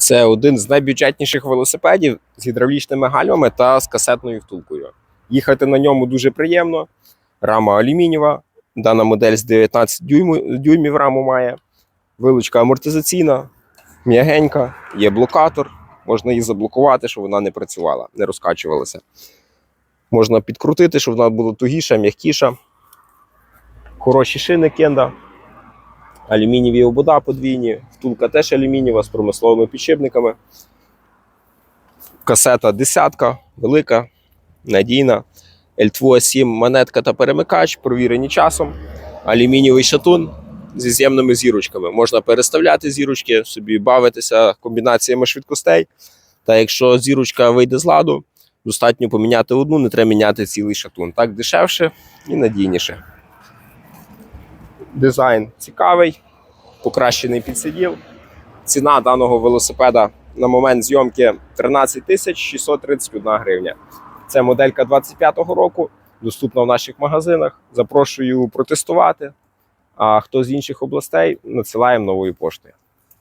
Це один з найбюджетніших велосипедів з гідравлічними гальмами та з касетною втулкою. Їхати на ньому дуже приємно. Рама алюмінієва. Дана модель з 19 дюйму- дюймів раму має. Вилучка амортизаційна, м'ягенька, є блокатор. Можна її заблокувати, щоб вона не працювала, не розкачувалася. Можна підкрутити, щоб вона була тугіша, м'якіша. Хороші шини кенда. Алюмінієві обода подвійні, втулка теж алюмінієва з промисловими підшипниками. Касета десятка, велика, надійна. L2 7 монетка та перемикач, провірені часом. Алюмінієвий шатун зі з'ємними зірочками. Можна переставляти зірочки, собі бавитися комбінаціями швидкостей. Та якщо зірочка вийде з ладу, достатньо поміняти одну, не треба міняти цілий шатун. Так дешевше і надійніше. Дизайн цікавий, покращений підсиділ. Ціна даного велосипеда на момент зйомки 13 тисяч 631 гривня. Це моделька 25-го року, доступна в наших магазинах. Запрошую протестувати. А хто з інших областей надсилаємо новою поштою.